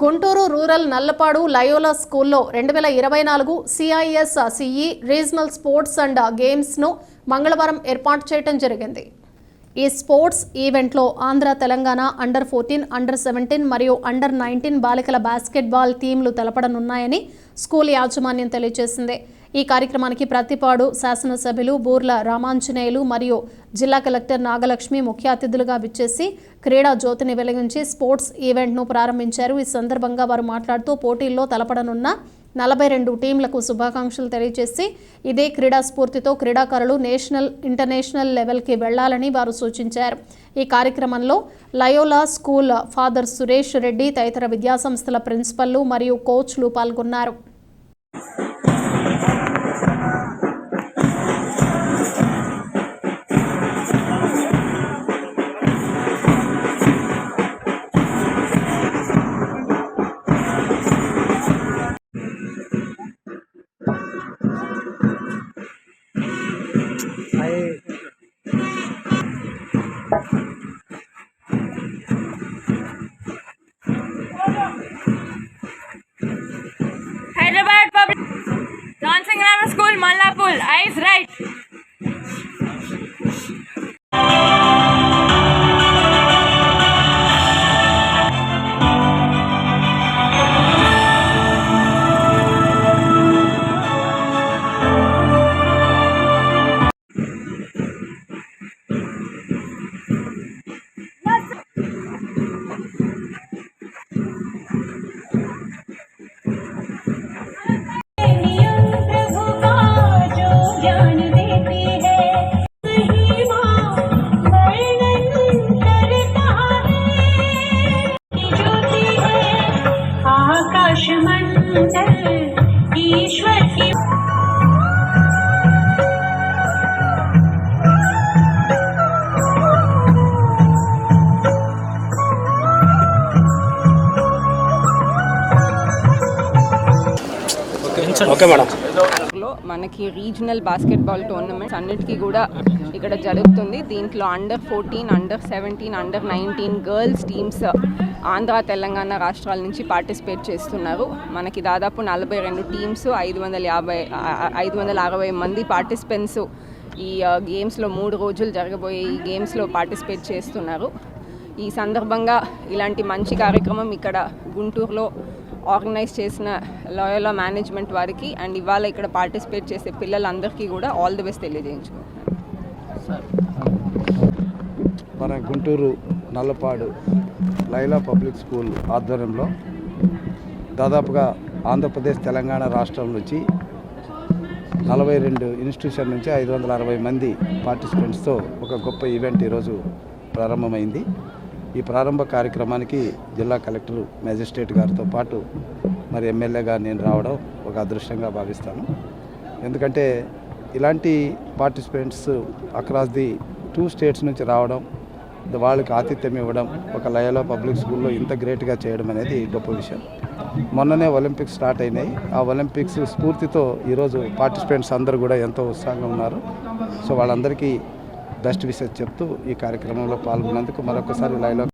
Guntur rural Nallapadu Loyola స్కూల్లో రెండు వేల ఇరవై నాలుగు CIS CE regional sports and గేమ్స్ను మంగళవారం ఏర్పాటు చేయడం జరిగింది. ఈ స్పోర్ట్స్ ఈవెంట్లో Andhra Telangana under fourteen under seventeen మరియు అండర్ నైన్టీన్ బాలికల బాస్కెట్బాల్ టీంలు తెలపడనున్నాయని స్కూల్ యాజమాన్యం తెలియజేసింది. ఈ కార్యక్రమానికి ప్రతిపాడు శాసనసభ్యులు బూర్ల రామాంజనేయులు మరియు జిల్లా కలెక్టర్ నాగలక్ష్మి ముఖ్య అతిథులుగా విచ్చేసి క్రీడా జ్యోతిని వెలిగించి స్పోర్ట్స్ ఈవెంట్ను ప్రారంభించారు. ఈ సందర్భంగా వారు మాట్లాడుతూ పోటీల్లో తలపడనున్న నలభై రెండు టీంలకు శుభాకాంక్షలు తెలియజేసి ఇదే క్రీడా స్ఫూర్తితో క్రీడాకారులు నేషనల్ ఇంటర్నేషనల్ లెవెల్కి వెళ్ళాలని వారు సూచించారు. ఈ కార్యక్రమంలో Loyola school father Suresh Reddy తదితర విద్యాసంస్థల ప్రిన్సిపల్లు మరియు కోచ్లు పాల్గొన్నారు. Hyderabad Public Dancing Grammar School, Mallapul. Eyes right. नियम okay madam. లో మనకి రీజనల్ బాస్కెట్బాల్ టోర్నమెంట్స్ అన్నిటికీ కూడా ఇక్కడ జరుగుతుంది. దీంట్లో under fourteen under seventeen under nineteen girls teams Andhra Telangana రాష్ట్రాల నుంచి పార్టిసిపేట్ చేస్తున్నారు. మనకి దాదాపు నలభై రెండు టీమ్స్ ఐదు వందల యాభై ఐదు వందల అరవై మంది పార్టిసిపెంట్స్ ఈ గేమ్స్లో మూడు రోజులు జరగబోయే ఈ గేమ్స్లో పార్టిసిపేట్ చేస్తున్నారు. ఈ సందర్భంగా ఇలాంటి మంచి కార్యక్రమం ఇక్కడ గుంటూరులో ఆర్గనైజ్ చేసిన లాయలా మేనేజ్మెంట్ వారికి అండ్ ఇవాళ ఇక్కడ పార్టిసిపేట్ చేసే పిల్లలందరికీ కూడా ఆల్ ది బెస్ట్ తెలియజేయించుకుంటున్నాను. మన గుంటూరు నల్లపాడు లైలా పబ్లిక్ స్కూల్ ఆధ్వర్యంలో దాదాపుగా ఆంధ్రప్రదేశ్ తెలంగాణ రాష్ట్రం నుంచి నలభై రెండు ఇన్స్టిట్యూషన్ నుంచి ఐదు వందల అరవై మంది పార్టిసిపెంట్స్తో ఒక గొప్ప ఈవెంట్ ఈరోజు ప్రారంభమైంది. ఈ ప్రారంభ కార్యక్రమానికి జిల్లా కలెక్టర్ మేజిస్ట్రేట్ గారితో పాటు మరి ఎమ్మెల్యేగా నేను రావడం ఒక అదృష్టంగా భావిస్తాను. ఎందుకంటే ఇలాంటి participants across the two states నుంచి రావడం వాళ్ళకి ఆతిథ్యం ఇవ్వడం ఒక లయలో పబ్లిక్ స్కూల్లో ఇంత గ్రేట్గా చేయడం అనేది గొప్ప విషయం. మొన్ననే ఒలింపిక్స్ స్టార్ట్ అయినాయి. ఆ ఒలింపిక్స్ స్ఫూర్తితో ఈరోజు పార్టిసిపెంట్స్ అందరూ కూడా ఎంతో ఉత్సాహంగా ఉన్నారు. సో వాళ్ళందరికీ బెస్ట్ విషెస్ చెప్తూ ఈ కార్యక్రమంలో పాల్గొన్నందుకు మరొకసారి లైలో